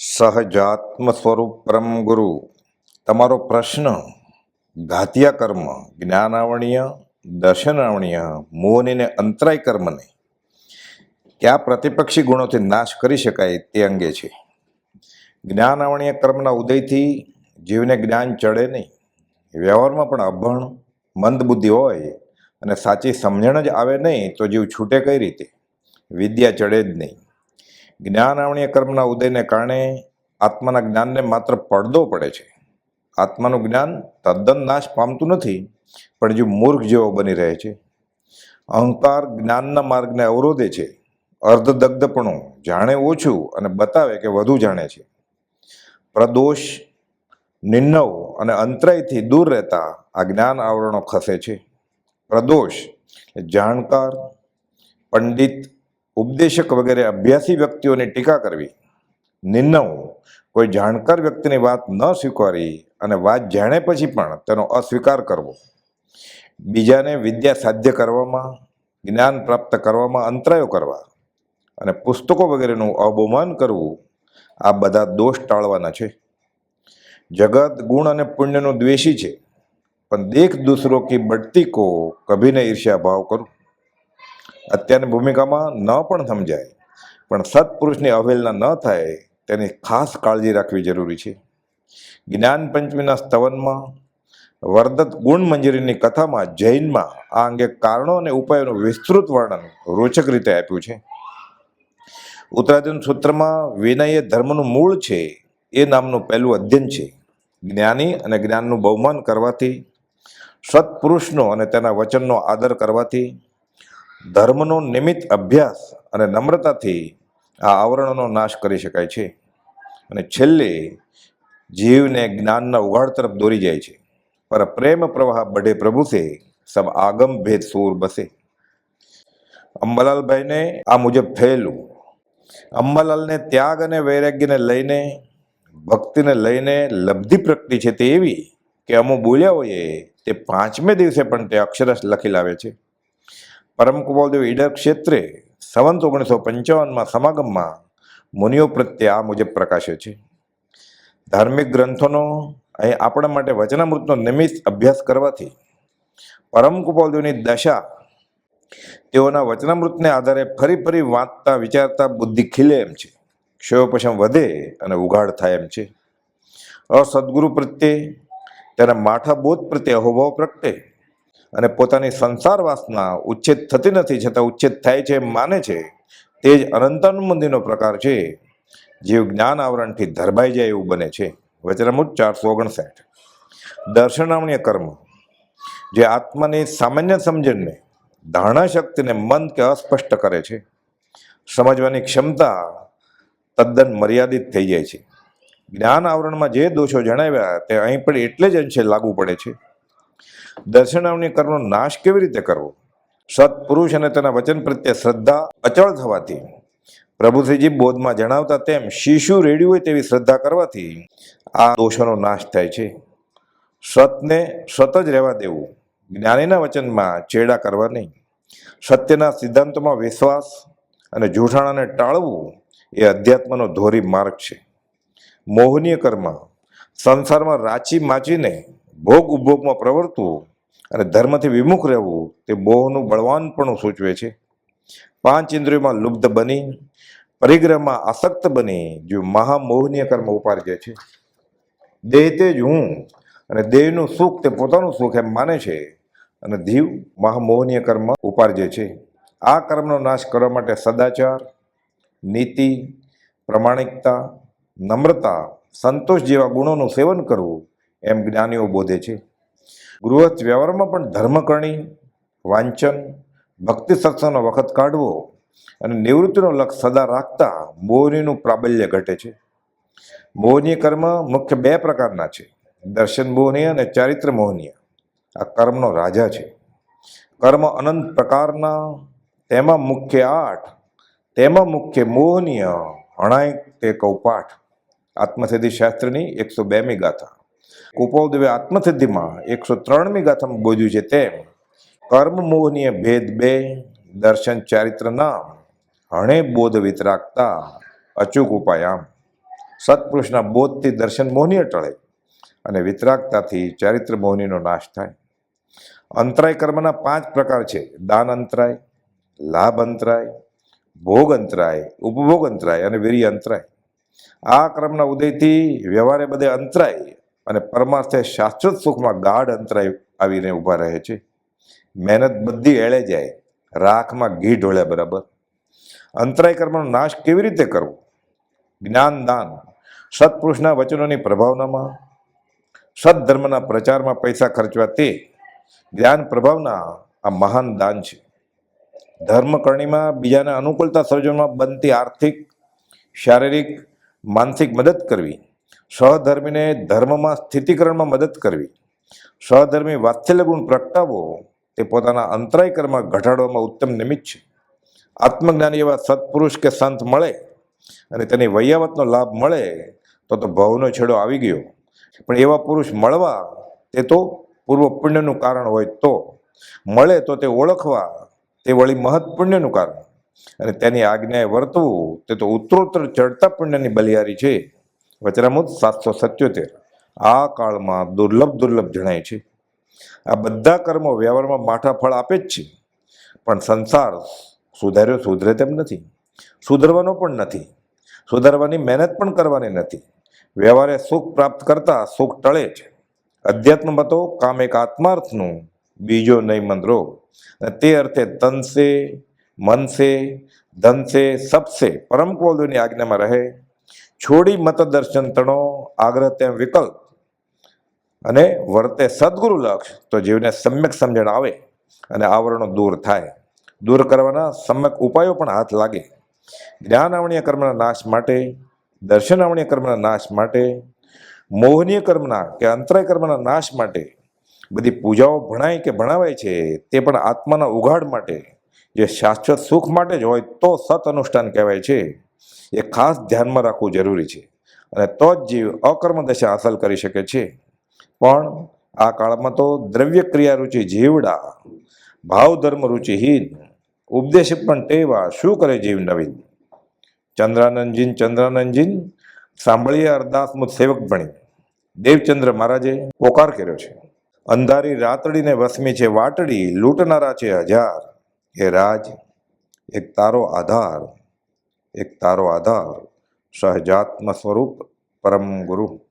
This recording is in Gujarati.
સહજાત્મ સ્વરૂપ પરમ ગુરુ. તમારો પ્રશ્ન ઘાતિયા કર્મ જ્ઞાનાવણીય દર્શનાવણીય મોહનીને અંતરાય કર્મને કયા પ્રતિપક્ષી ગુણોથી નાશ કરી શકાય તે અંગે છે. જ્ઞાનાવણીય કર્મના ઉદયથી જીવને જ્ઞાન ચડે નહીં. વ્યવહારમાં પણ અભણ, મંદ બુદ્ધિ હોય અને સાચી સમજણ જ આવે નહીં તો જીવ છૂટે કઈ રીતે? વિદ્યા ચડે જ નહીં. જ્ઞાનાવણીય કર્મના ઉદયને કારણે આત્માના જ્ઞાનને માત્ર પડદો પડે છે. આત્માનું જ્ઞાન તદ્દન નાશ પામતું નથી, પણ જે મૂર્ખ જેવો બની રહે છે. અહંકાર જ્ઞાનના માર્ગને અવરોધે છે. અર્ધદગ્ધપણું જાણે ઓછું અને બતાવે કે વધુ જાણે છે. પ્રદોષ, નિર્ણવ અને અંતરાયથી દૂર રહેતા આ જ્ઞાન આવરણો ખસે છે. પ્રદોષ જાણકાર, પંડિત ઉપદેશક વગેરે અભ્યાસી વ્યક્તિઓની ટીકા કરવી. નિર્નવ કોઈ જાણકાર વ્યક્તિની વાત ન સ્વીકારી અને વાત જાણે પછી પણ તેનો અસ્વીકાર કરવો. બીજાને વિદ્યા સાધ્ય કરવામાં, જ્ઞાન પ્રાપ્ત કરવામાં અંતરાયો કરવા અને પુસ્તકો વગેરેનું અવમાન કરવું, આ બધા દોષ ટાળવાના છે. જગત, ગુણ અને પુણ્યનું દ્વેષી છે. પણ દેખ દૂસરો કી બઢતી કો કભી ન ઈર્ષ્યા ભાવ કરું. અત્યારની ભૂમિકામાં ન પણ સમજાય. પણ સત્પુરુષની અવહેલના ન થાય તેની ખાસ કાળજી રાખવી જરૂરી છે. જ્ઞાન પંચમીના સ્તવનમાં વર્ધત ગુણ મંજૂરીની કથામાં, જૈનમાં આ અંગે કારણો અને ઉપાયોનું વિસ્તૃત વર્ણન રોચક રીતે આપ્યું છે. ઉત્તરાધન સૂત્રમાં, વિનય ધર્મનું મૂળ છે, એ નામનું પહેલું અધ્યયન છે. જ્ઞાની અને જ્ઞાનનું બહુમાન કરવાથી, સત્પુરુષનો અને તેના વચનનો આદર કરવાથી ધર્મનો નિમિત્ત અભ્યાસ અને નમ્રતાથી આ આવરણોનો નાશ કરી શકાય છે. અને છેલ્લે, જીવને જ્ઞાનના ઉઘાડ તરફ દોરી જાય છે. પર પ્રેમ પ્રવાહ બઢે પ્રભુ છે સબ આગમ ભેદ સૂર બસે. અંબાલાલભાઈને આ મુજબ થયેલું. અંબાલાલને ત્યાગ અને વૈરાગ્યને લઈને, ભક્તિને લઈને લબ્ધિ પ્રગતિ છે તે એવી કે અમુ બોલ્યા હોઈએ તે પાંચમે દિવસે પણ તે અક્ષરશ લખી લાવે છે. પરમ કુમારદેવ ઈડર ક્ષેત્રે સંવંત ઓગણીસો પંચાવનમાં સમાગમમાં મુનિઓ પ્રત્યે આ મુજબ પ્રકાશ્યો છે. ધાર્મિક ગ્રંથોનો અહીં આપણા માટે વચનામૃતનો નિમિત્ત અભ્યાસ કરવાથી પરમ કુપાલદેવની દશા તેઓના વચનામૃતને આધારે ફરી ફરી વાંચતા, વિચારતા બુદ્ધિ ખીલે એમ છે. ક્ષયોપશમ વધે અને ઉઘાડ થાય એમ છે. અસદગુરુ પ્રત્યે, તેના માઠા બોધ પ્રત્યે અહોભાવ પ્રગટે. અને પોતાની સંસાર વાસના ઉચ્છેદ થતી નથી, છતાં ઉચ્છેદ થાય છે, માને છે, તે જ અનંતાનુબંધીનો પ્રકાર છે. જીવ જ્ઞાન આવરણથી ધરબાઈ જાય એવું બને છે. વચનામૃત ચારસો ઓગણસાઠ. દર્શનામણીય કર્મ. જે આત્માની સામાન્ય સમજણને ધારણા શક્તિને મન કે અસ્પષ્ટ કરે છે. સમજવાની ક્ષમતા તદ્દન મર્યાદિત થઈ જાય છે. જ્ઞાન આવરણમાં જે દોષો જણાવ્યા, તે અહીં પણ એટલે જ અંશે લાગુ પડે છે. દર્શનાવની કર્મનો નાશ કેવી રીતે કરવો? સત્પુરુષ અને તેના વચન પ્રત્યે શ્રદ્ધા અચળ થવાથી. પ્રભુશ્રીજી બોધમાં જણાવતા તેમ, શિશુ રેડ્યું હોય તેવી શ્રદ્ધા કરવાથી આ દોષોનો નાશ થાય છે. સતને સત જ રહેવા દેવું. જ્ઞાનીના વચનમાં ચેડા કરવા નહીં. સત્યના સિદ્ધાંતોમાં વિશ્વાસ અને જૂઠાણાને ટાળવું એ અધ્યાત્મનો ધોરી માર્ગ છે. મોહનીય કર્મ, સંસારમાં રાચી માચીને ભોગ ઉપભોગમાં પ્રવર્તવું અને ધર્મથી વિમુખ રહેવું તે મોહનું બળવાનપણું સૂચવે છે. પાંચ ઇન્દ્રિયોમાં લુબ્ધ બની, પરિગ્રહમાં આસક્ત બની જે મહામોહનીય કર્મ ઉપાર્જે છે. દેહ તે જ હું અને દેહનું સુખ તે પોતાનું સુખ એમ માને છે અને ધીવ મહામોહનીય કર્મ ઉપાર્જે છે. આ કર્મનો નાશ કરવા માટે સદાચાર, નીતિ, પ્રમાણિકતા, નમ્રતા, સંતોષ જેવા ગુણોનું સેવન કરવું એમ જ્ઞાનીઓ બોધે છે. ગૃહસ્થ વ્યવહારમાં પણ ધર્મકરણી, વાંચન, ભક્તિ સત્સંગનો વખત કાઢવો અને નિવૃત્તિનો લક્ષ સદા રાખતા મોહનીનું પ્રાબલ્ય ઘટે છે. મોહનીય કર્મ મુખ્ય બે પ્રકારના છે. દર્શન મોહનીય અને ચારિત્ર મોહનીય. આ કર્મનો રાજા છે. કર્મ અનંત પ્રકારના, તેમાં મુખ્ય આઠ, તેમાં મુખ્ય મોહનીય અણાય તે કૌપાઠ. આત્મસિદ્ધિ શાસ્ત્રની એકસો બેમી ગાથા. કુપોદેવે આત્મસિદ્ધિમાં એકસો ત્રણમી ગાથામાં બોધ્યું છે તેમ, કર્મ મોહનીય ભેદ બે, દર્શન ચારિત્ર નામ, હણે બોધ વિતરાગતા, અચૂક ઉપાયામ. સત્પુરુષના બોધથી દર્શન મોહની ટળે અને વિતરાગતાથી ચારિત્ર મોહનીનો નાશ થાય. અંતરાય કર્મના પાંચ પ્રકાર છે. દાન અંતરાય, લાભ અંતરાય, ભોગ અંતરાય, ઉપભોગ અંતરાય અને વીર્ય અંતરાય. આ ક્રમના ઉદયથી વ્યવહારે બધે અંતરાય અને પરમાર્થે શાશ્વત સુખમાં ગાઢ અંતરાય આવીને ઊભા રહે છે. મહેનત બધી એળે જાય. રાખમાં ઘી ઢોળ્યા બરાબર. અંતરાય કર્મનો નાશ કેવી રીતે કરવો? જ્ઞાન દાન. સત્પુરુષના વચનોની પ્રભાવનામાં. સદધર્મના પ્રચારમાં પૈસા ખર્ચવા તે. જ્ઞાન પ્રભાવના આ મહાન દાન છે. ધર્મકરણીમાં બીજાને અનુકૂળતા સર્જનમાં બનતી આર્થિક, શારીરિક, માનસિક મદદ કરવી. સહધર્મીને ધર્મમાં સ્થિતિકરણમાં મદદ કરવી. સહધર્મી વાત્સલ્ય ગુણ પ્રગટાવવો તે પોતાના અંતરાય કર્મ ઘટાડવામાં ઉત્તમ નિમિત્ત છે. આત્મજ્ઞાની એવા સત્પુરુષ કે સંત મળે અને તેની વૈયાવતનો લાભ મળે તો તો ભવનો છેડો આવી ગયો. પણ એવા પુરુષ મળવા તે તો પૂર્વ પુણ્યનું કારણ હોય તો. મળે તો તે ઓળખવા તે વળી મહત પુણ્યનું કારણ. અને તેની આજ્ઞાએ વર્તવું તે તો ઉત્તરોત્તર ચડતા પુણ્યની બલિયારી છે. વચરામુદ સાતસો સત્યોતેર. આ કાળમાં દુર્લભ દુર્લભ જણાય છે. આ બધા કર્મો વ્યવહારમાં માઠા ફળ આપે જ છે. પણ સંસાર સુધાર્યો સુધરે તેમ નથી. સુધરવાનો પણ નથી. સુધારવાની મહેનત પણ કરવાની નથી. વ્યવહારે સુખ પ્રાપ્ત કરતા સુખ ટળે છે. અધ્યાત્મમાં તો કામ એક આત્માર્થનું, બીજો નહીં મંદરો અને તે અર્થે તનસે મનસે ધનસે સપસે પરમ કોલોની આજ્ઞામાં રહે. છોડી મતદર્શન તણો આગ્રહ તેમ વિકલ્પ. અને વર્તે સદગુરુ લક્ષ તો જીવને સમ્યક સમજણ આવે અને આવરણો દૂર થાય. દૂર કરવાના સમ્યક ઉપાયો પણ હાથ લાગે. જ્ઞાન આવણીય કર્મના નાશ માટે, દર્શન આવણીય કર્મના નાશ માટે, મોહનીય કર્મના કે અંતરાય કર્મના નાશ માટે, બધી પૂજાઓ ભણાય કે ભણાવાય છે તે પણ આત્માના ઉઘાડ માટે. જે શાશ્વત સુખ માટે જ હોય તો સત અનુષ્ઠાન કહેવાય છે. એ ખાસ ધ્યાનમાં રાખવું જરૂરી છે. અને તો જ જીવ અકર્મ દશા હાંસલ કરી શકે છે. પણ આ કાળમાં તો દ્રવ્ય ક્રિયા રુચિ જીવડા ભાવ ધર્મ રુચિહીન ઉપદેશ પણ ટેવા શું કરે જીવ નવીન? ચંદ્રાનંદજીન ચંદ્રાનંદજીન, સાંભળીએ અરદાસ મુજ સેવક ભણી. દેવચંદ્ર મહારાજે પોકાર કર્યો છે. અંધારી રાતડીને વસમી છે વાટડી, લૂંટનારા છે હજાર. એ રાજ, એક તારો આધાર. એક તારો આધાર સહજાત્મ સ્વરૂપ પરમ ગુરુ.